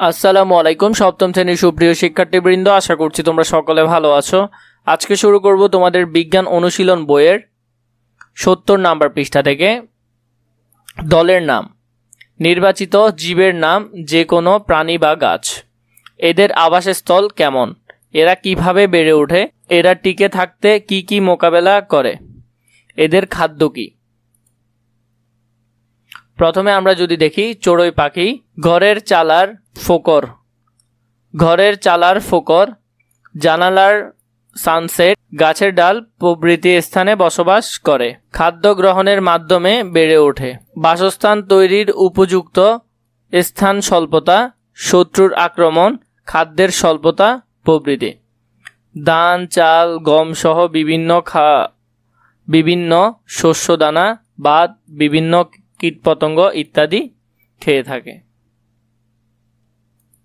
আসসালামু আলাইকুম, সপ্তম শ্রেণির সুপ্রিয় শিক্ষার্থীবৃন্দ, আশা করছি তোমরা সকলে ভালো আছো। আজকে শুরু করব তোমাদের বিজ্ঞান অনুশীলন বইয়ের সত্তর নাম্বার পৃষ্ঠা থেকে। দলের নাম। নির্বাচিত জীবের নাম যে কোনো প্রাণী বা গাছ। এদের আবাসস্থল কেমন? এরা কীভাবে বেড়ে ওঠে? এরা টিকে থাকতে কি কি মোকাবেলা করে? এদের খাদ্য কী? প্রথমে আমরা যদি দেখি, চড়ুই পাখি, ঘরের চালার ফোকর। ঘরের চালার ফোকর, জানালার সানসেট গাছের ডাল প্রভৃতি স্থানে বসবাস করে। খাদ্য গ্রহণের মাধ্যমে বেড়ে ওঠে। বাসস্থান তৈরির উপযুক্ত স্থান স্বল্পতা, শত্রুর আক্রমণ, খাদ্যের স্বল্পতা প্রভৃতি। ধান, চাল, গম সহ বিভিন্ন খা, বিভিন্ন শস্যদানা বাদ বিভিন্ন কীটপতঙ্গ ইত্যাদি খেয়ে থাকে।